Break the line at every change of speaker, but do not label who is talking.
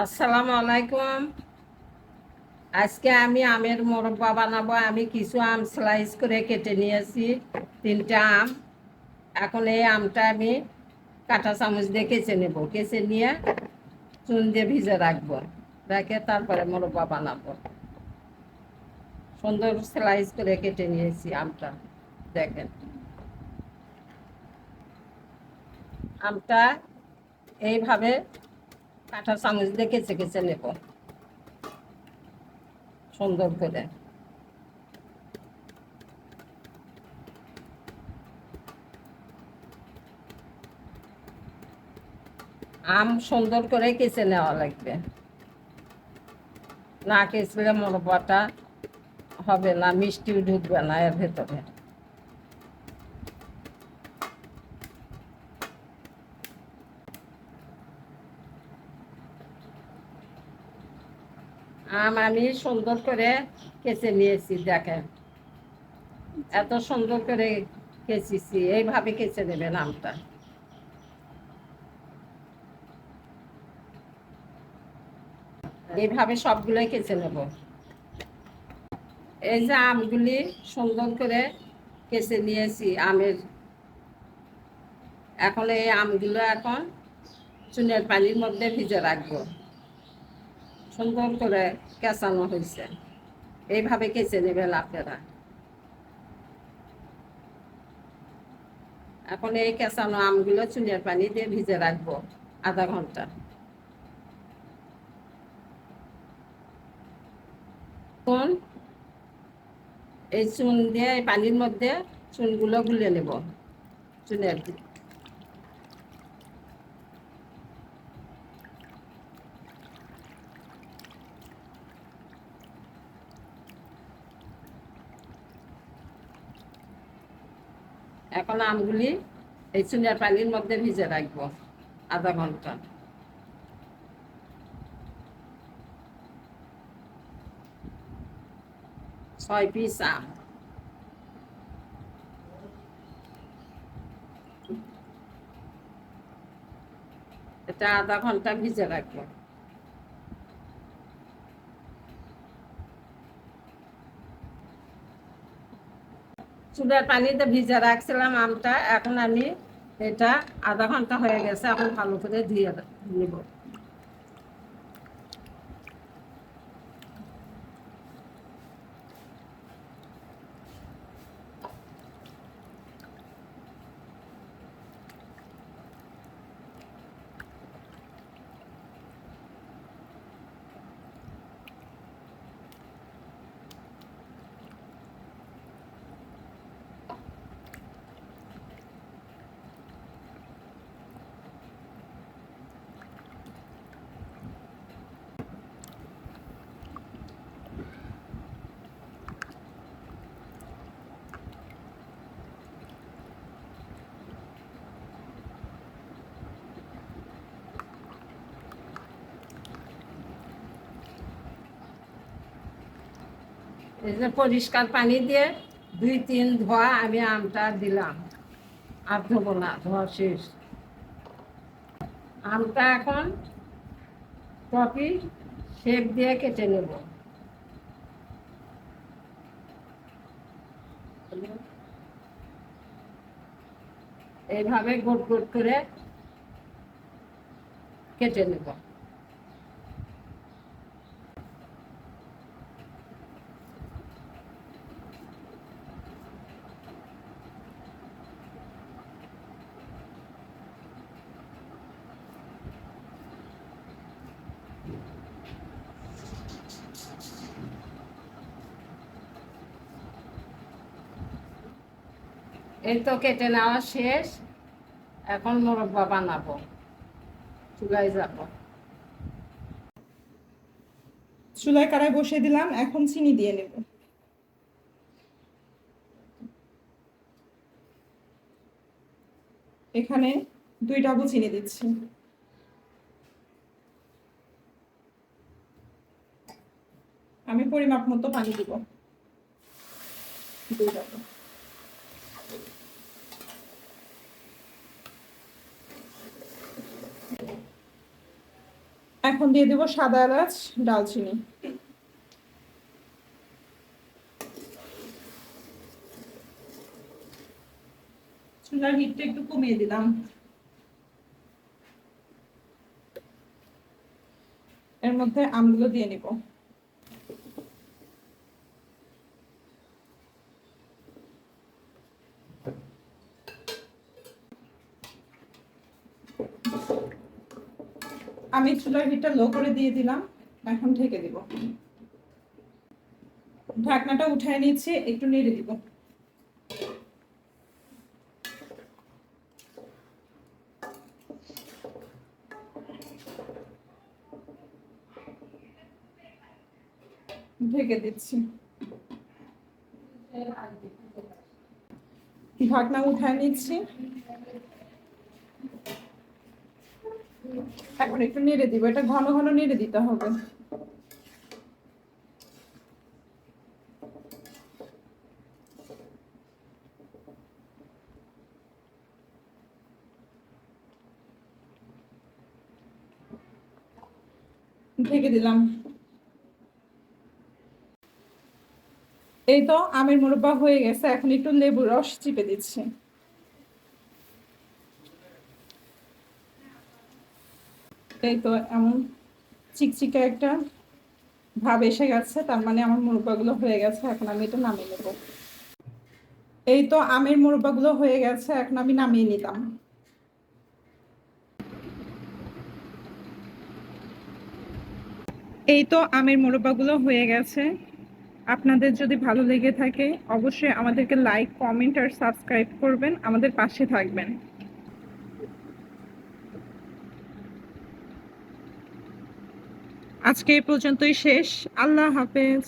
আসসালামু আলাইকুম। আজকে আমি আমের মোরব্বা বানাবো। আমি কিছু আম স্লাইস করে কেটে নিয়েছি, তিনটা আম। এখন এই আমটা আমি কাঁটা চামচ দিয়ে কেচে নেব। কেচে নিয়ে চুন দিয়ে ভিজে রাখব। রেখে তারপরে মোরব্বা বানাবো। সুন্দর স্লাইস করে কেটে নিয়েছি আমটা। দেখেন। আমটা এইভাবে কাঁটা চামচ দিয়ে কেচে কেচে নেব। সুন্দর করে। আম সুন্দর করে কেচে নেওয়া লাগবে। না কেচলে মোরব্বাটা হবে না, মিষ্টিও ঢুকবে না এর ভেতরে। আম আমি সুন্দর করে কেচে নিয়েছি, দেখেন। এত সুন্দর করে কেচেছি, এইভাবে কেচে নেবেন আমটা। এইভাবে সবগুলোই কেচে নেব। এই যে আমগুলি সুন্দর করে কেচে নিয়েছি আমের। এখন এই আমগুলো এখন চুনের পানির মধ্যে ভিজে রাখব। সুন্দর করে কেঁচানো হয়েছে। এইভাবে কেচে নেবে আপনারা। এখন এই কেঁচানো আমগুলো চুনের পানি দিয়ে ভিজে রাখব আধা ঘণ্টা। এখন এই চুন দিয়ে পানির মধ্যে চুনগুলো গুলে নেব। চুনের এখন আমগুলি এই চুনের পানির মধ্যে ভিজে রাখব আধা ঘণ্টা। ছয় পিস আম। এটা আধা ঘণ্টা ভিজে রাখব। চুলার পানিতে ভিজে রাখছিলাম আমটা। এখন আমি এটা আধা ঘণ্টা হয়ে গেছে, এখন ভালো করে ধুয়ে নিব। পরিষ্কার পানি দিয়ে দুই তিন ধোয়া আমি আমটা দিলাম। আর ধোবো না, ধোয়া শেষ। আমটা এখন কপি শেপ দিয়ে কেটে নেব। এইভাবে গোট গোট করে কেটে নেব। এই তো কেটে নেওয়া শেষ। এখন মোরব্বা বানাবো। চুলায় যাব।
চুলায় কড়াই বসিয়ে দিলাম, এখন চিনি দিয়ে নেব। এখানে দুই ডাবল চিনি দিচ্ছি। আমি পরিমাপ মতো পানি দিব। দুই ডাবল এখন দিয়ে দেবো সাদা এলাচ ডালচিনি। চুলার হিটটা একটু কমিয়ে দিলাম। এর মধ্যে আমগুলো দিয়ে নিব। আমি চুলার হিটটা লো করে দিয়ে দিলাম, এখন ঢেকে দিব। ঢাকনাটা উঠায় নিচ্ছে, একটু নেড়ে দিব। ঢেকে দিচ্ছি। ঢাকনা উঠায় নিচ্ছি। এখন একটু নেড়ে দিব, এটা ঘন ঘন নেড়ে দিতে হবে। ঢেকে দিলাম। এই তো আমের মুরব্বা হয়ে গেছে, এখন একটু লেবুর রস চিপে দিচ্ছি। এই তো এমন চিকচিকে একটা ভাব এসে গেছে, তার মানে আমার মুরব্বাগুলো হয়ে গেছে, এখন আমি এটা নামিয়ে নেব। এই তো আমের মুরব্বাগুলো হয়ে গেছে, এখন আমি নামিয়ে নিলাম এই তো আমের মোরব্বাগুলো হয়ে গেছে। আপনাদের যদি ভালো লেগে থাকে, অবশ্যই আমাদেরকে লাইক কমেন্ট আর সাবস্ক্রাইব করবেন, আমাদের পাশে থাকবেন। আজকে এই পর্যন্তই শেষ। আল্লাহ হাফেজ।